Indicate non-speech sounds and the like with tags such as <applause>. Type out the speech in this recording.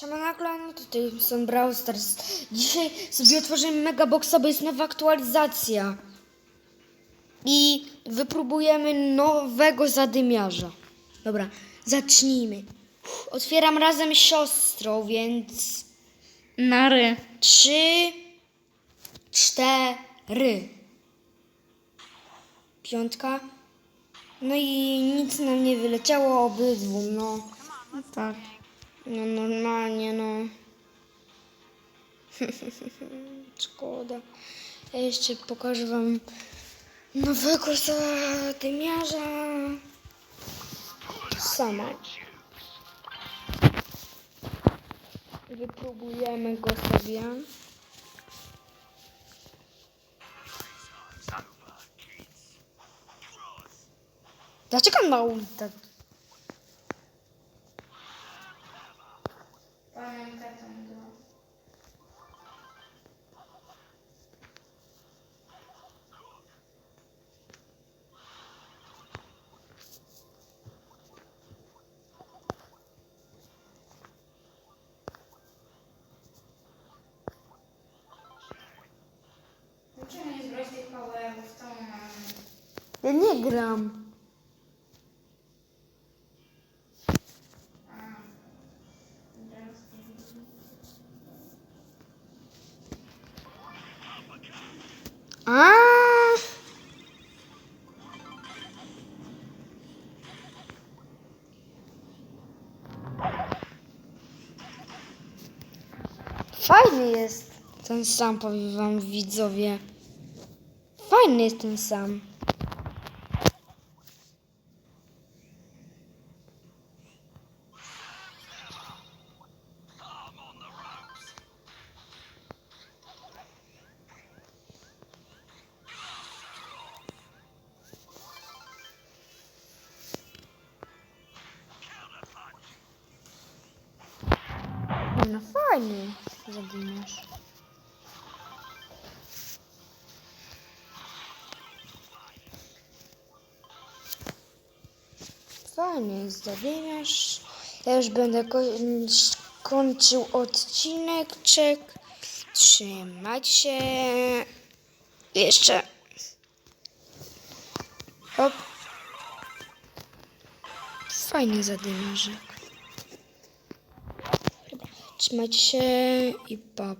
Siemano klanu, tutaj są Brawl Stars. Dzisiaj sobie otworzymy Mega Boxa, bo jest nowa aktualizacja. I wypróbujemy nowego zadymiarza. Dobra, zacznijmy. Otwieram razem z siostrą, więc Nary. trzy, cztery. Piątka. No i nic nam nie wyleciało obydwu, no. No tak. No normalnie, no. <laughs> Szkoda. Ja jeszcze pokażę wam nowego zadymiarza. Sama. Wypróbujemy go sobie. Dlaczego on ma Почему ну, не сбросить по в а том? А, да не грамм. A. Fajny jest ten sam, powiem wam widzowie. Fajny jest ten sam. Zadymiarz. Fajny jest zadymiarz. Ja już będę ko- kończył odcineczek. Trzymać się. Jeszcze. Hop. Fajny zadymiarzek. Trzymać się i pa